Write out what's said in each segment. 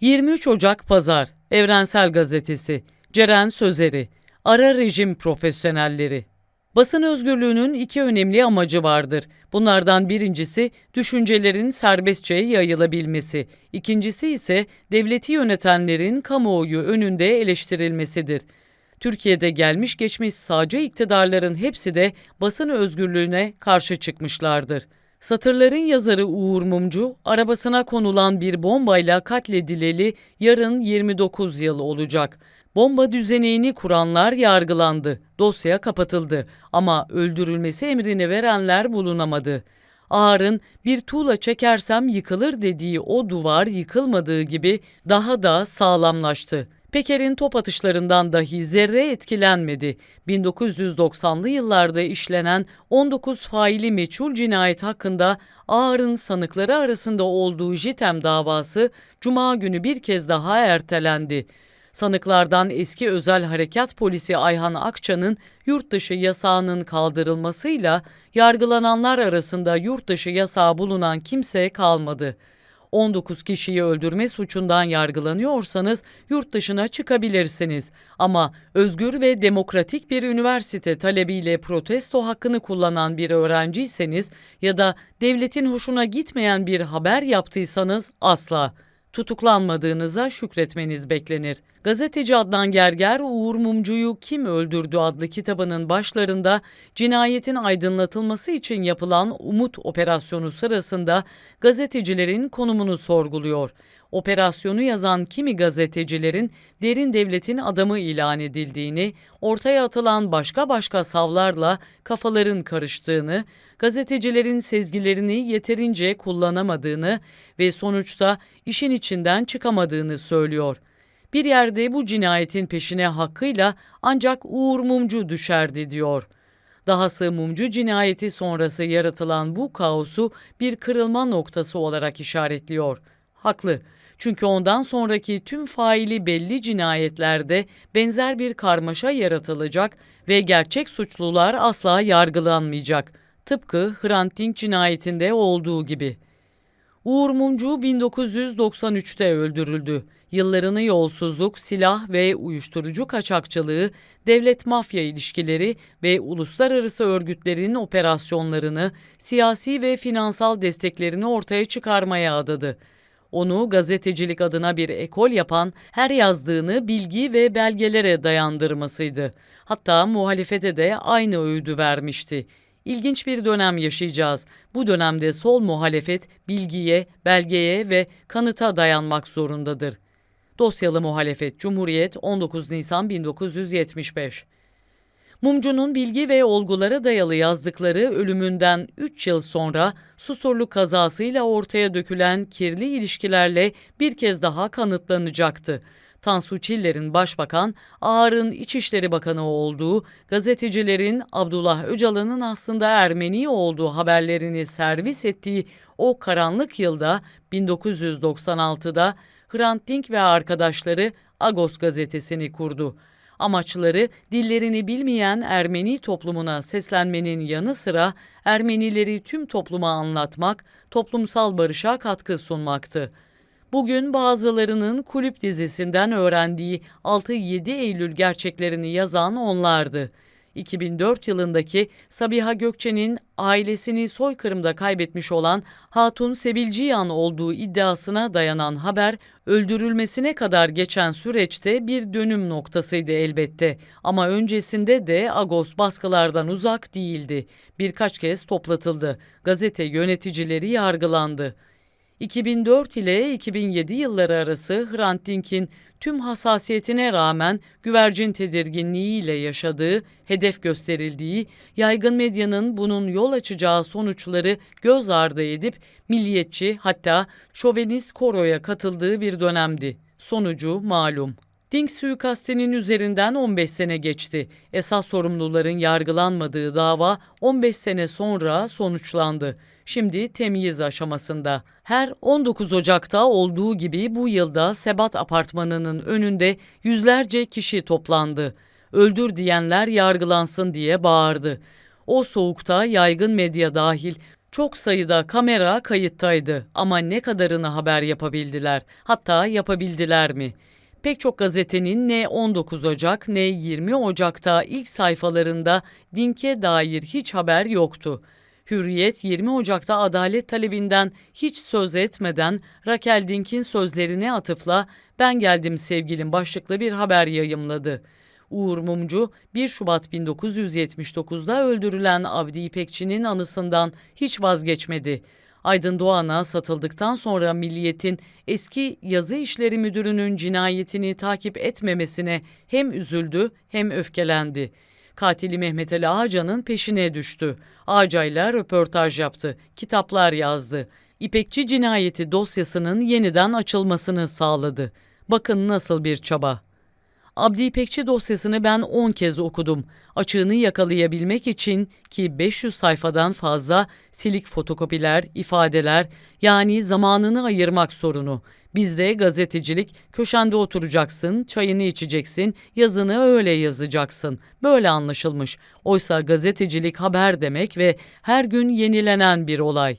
23 Ocak Pazar Evrensel Gazetesi Ceren Sözeri Ara rejim profesyonelleri Basın özgürlüğünün iki önemli amacı vardır. Bunlardan birincisi düşüncelerin serbestçe yayılabilmesi. İkincisi ise devleti yönetenlerin kamuoyu önünde eleştirilmesidir. Türkiye'de gelmiş geçmiş sağcı iktidarların hepsi de basın özgürlüğüne karşı çıkmışlardır. Satırların yazarı Uğur Mumcu, arabasına konulan bir bombayla katledileli yarın 29 yıl olacak. Bomba düzeneğini kuranlar yargılandı, dosya kapatıldı ama öldürülmesi emrini verenler bulunamadı. Ağar'ın bir tuğla çekersem yıkılır dediği o duvar yıkılmadığı gibi daha da sağlamlaştı. Peker'in top atışlarından dahi zerre etkilenmedi. 1990'lı yıllarda işlenen 19 faili meçhul cinayet hakkında Ağar'ın sanıkları arasında olduğu JITEM davası Cuma günü bir kez daha ertelendi. Sanıklardan eski özel harekat polisi Ayhan Akça'nın yurt dışı yasağının kaldırılmasıyla yargılananlar arasında yurt dışı yasağı bulunan kimse kalmadı. 19 kişiyi öldürme suçundan yargılanıyorsanız yurt dışına çıkabilirsiniz. Ama özgür ve demokratik bir üniversite talebiyle protesto hakkını kullanan bir öğrenciyseniz ya da devletin hoşuna gitmeyen bir haber yaptıysanız asla tutuklanmadığınıza şükretmeniz beklenir. Gazeteci Adnan Gerger, Uğur Mumcu'yu Kim Öldürdü adlı kitabının başlarında cinayetin aydınlatılması için yapılan Umut operasyonu sırasında gazetecilerin konumunu sorguluyor. Operasyonu yazan kimi gazetecilerin derin devletin adamı ilan edildiğini, ortaya atılan başka başka savlarla kafaların karıştığını, gazetecilerin sezgilerini yeterince kullanamadığını ve sonuçta işin içinden çıkamadığını söylüyor. Bir yerde bu cinayetin peşine hakkıyla ancak Uğur Mumcu düşerdi diyor. Dahası Mumcu cinayeti sonrası yaratılan bu kaosu bir kırılma noktası olarak işaretliyor. Haklı. Çünkü ondan sonraki tüm faili belli cinayetlerde benzer bir karmaşa yaratılacak ve gerçek suçlular asla yargılanmayacak. Tıpkı Hrant Dink cinayetinde olduğu gibi. Uğur Mumcu 1993'te öldürüldü. Yıllarını yolsuzluk, silah ve uyuşturucu kaçakçılığı, devlet mafya ilişkileri ve uluslararası örgütlerin operasyonlarını, siyasi ve finansal desteklerini ortaya çıkarmaya adadı. Onu gazetecilik adına bir ekol yapan her yazdığını bilgi ve belgelere dayandırmasıydı. Hatta muhalefete de aynı öğüdü vermişti. İlginç bir dönem yaşayacağız. Bu dönemde sol muhalefet bilgiye, belgeye ve kanıta dayanmak zorundadır. Dosyalı muhalefet Cumhuriyet 19 Nisan 1975 Mumcu'nun bilgi ve olgulara dayalı yazdıkları ölümünden 3 yıl sonra Susurlu kazasıyla ortaya dökülen kirli ilişkilerle bir kez daha kanıtlanacaktı. Tansu Çiller'in başbakan, Ağar'ın İçişleri Bakanı olduğu, gazetecilerin Abdullah Öcalan'ın aslında Ermeni olduğu haberlerini servis ettiği o karanlık yılda 1996'da Hrant Dink ve arkadaşları Agos gazetesini kurdu. Amaçları dillerini bilmeyen Ermeni toplumuna seslenmenin yanı sıra Ermenileri tüm topluma anlatmak, toplumsal barışa katkı sunmaktı. Bugün bazılarının kulüp dizisinden öğrendiği 6-7 Eylül gerçeklerini yazan onlardı. 2004 yılındaki Sabiha Gökçe'nin ailesini soykırımda kaybetmiş olan Hatun Sebilciyan olduğu iddiasına dayanan haber öldürülmesine kadar geçen süreçte bir dönüm noktasıydı elbette. Ama öncesinde de Agos baskılardan uzak değildi. Birkaç kez toplatıldı. Gazete yöneticileri yargılandı. 2004 ile 2007 yılları arası Hrant Dink'in tüm hassasiyetine rağmen güvercin tedirginliğiyle yaşadığı, hedef gösterildiği, yaygın medyanın bunun yol açacağı sonuçları göz ardı edip milliyetçi hatta şovenist koroya katıldığı bir dönemdi. Sonucu malum. Dink suikastinin üzerinden 15 sene geçti. Esas sorumluların yargılanmadığı dava 15 sene sonra sonuçlandı. Şimdi temyiz aşamasında. Her 19 Ocak'ta olduğu gibi bu yılda Sebat Apartmanı'nın önünde yüzlerce kişi toplandı. Öldür diyenler yargılansın diye bağırdı. O soğukta yaygın medya dahil Çok sayıda kamera kayıttaydı ama ne kadarını haber yapabildiler? Hatta yapabildiler mi? Pek çok gazetenin ne 19 Ocak ne 20 Ocak'ta ilk sayfalarında Dink'e dair hiç haber yoktu. Hürriyet 20 Ocak'ta adalet talebinden hiç söz etmeden Rakel Dink'in sözlerine atıfla "Ben geldim sevgilim" başlıklı bir haber yayımladı. Uğur Mumcu 1 Şubat 1979'da öldürülen Abdi İpekçi'nin anısından hiç vazgeçmedi. Aydın Doğan'a satıldıktan sonra Milliyet'in eski yazı işleri müdürünün cinayetini takip etmemesine hem üzüldü hem öfkelendi. Katili Mehmet Ali Ağca'nın peşine düştü. Ağca'yla röportaj yaptı, kitaplar yazdı. İpekçi cinayeti dosyasının yeniden açılmasını sağladı. Bakın nasıl bir çaba. Abdi İpekçi dosyasını ben 10 kez okudum. Açığını yakalayabilmek için ki 500 sayfadan fazla silik fotokopiler, ifadeler yani zamanını ayırmak sorunu. Bizde gazetecilik köşende oturacaksın, çayını içeceksin, yazını öyle yazacaksın. Böyle anlaşılmış. Oysa gazetecilik haber demek ve her gün yenilenen bir olay.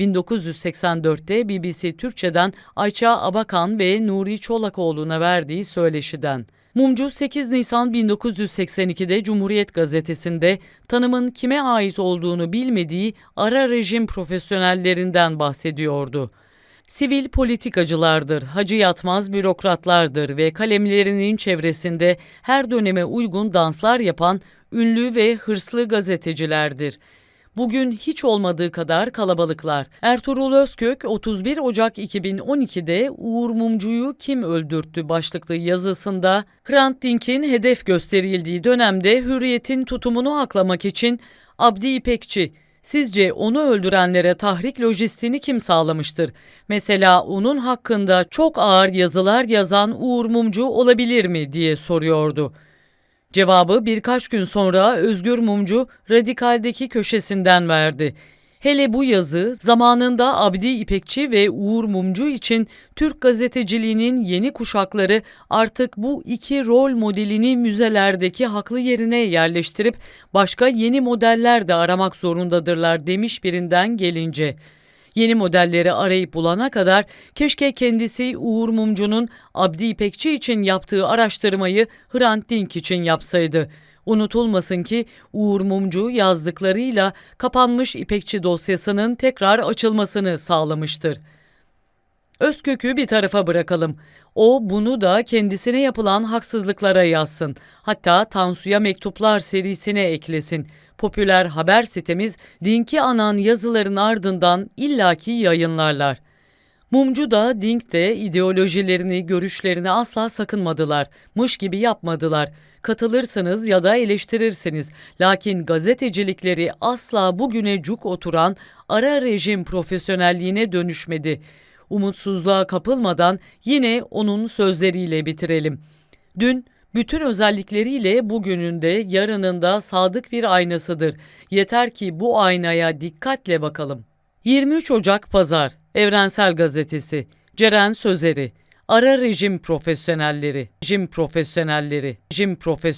1984'te BBC Türkçe'den Ayça Abakan ve Nuri Çolakoğlu'na verdiği söyleşiden. Mumcu 8 Nisan 1982'de Cumhuriyet Gazetesi'nde tanımın kime ait olduğunu bilmediği ara rejim profesyonellerinden bahsediyordu. Sivil politikacılardır, hacı yatmaz bürokratlardır ve kalemlerinin çevresinde her döneme uygun danslar yapan ünlü ve hırslı gazetecilerdir. Bugün hiç olmadığı kadar kalabalıklar. Ertuğrul Özkök 31 Ocak 2012'de Uğur Mumcu'yu kim öldürttü başlıklı yazısında Hrant Dink'in hedef gösterildiği dönemde hürriyetin tutumunu aklamak için Abdi İpekçi Sizce onu öldürenlere tahrik lojistiğini kim sağlamıştır? Mesela onun hakkında çok ağır yazılar yazan Uğur Mumcu olabilir mi diye soruyordu. Cevabı birkaç gün sonra Özgür Mumcu Radikal'deki köşesinden verdi. Hele bu yazı zamanında Abdi İpekçi ve Uğur Mumcu için Türk gazeteciliğinin yeni kuşakları artık bu iki rol modelini müzelerdeki haklı yerine yerleştirip başka yeni modeller de aramak zorundadırlar demiş birinden gelince. Yeni modelleri arayıp bulana kadar keşke kendisi Uğur Mumcu'nun Abdi İpekçi için yaptığı araştırmayı Hrant Dink için yapsaydı. Unutulmasın ki Uğur Mumcu yazdıklarıyla kapanmış İpekçi dosyasının tekrar açılmasını sağlamıştır. Özkök'ü bir tarafa bırakalım. O bunu da kendisine yapılan haksızlıklara yazsın. Hatta Tansu'ya mektuplar serisine eklesin. Popüler haber sitemiz Dink'i anan yazıların ardından illaki yayınlarlar. Mumcu da Dink de ideolojilerini, görüşlerini asla sakınmadılar. Mış gibi yapmadılar. Katılırsınız ya da eleştirirsiniz. Lakin gazetecilikleri asla bugüne cuk oturan ara rejim profesyonelliğine dönüşmedi. Umutsuzluğa kapılmadan yine onun sözleriyle bitirelim. Dün bütün özellikleriyle bugünün de yarının da sadık bir aynasıdır. Yeter ki bu aynaya dikkatle bakalım. 23 Ocak Pazar Evrensel Gazetesi Ceren Sözeri Ara rejim profesyonelleri, rejim profesyonelleri, rejim profesyonelleri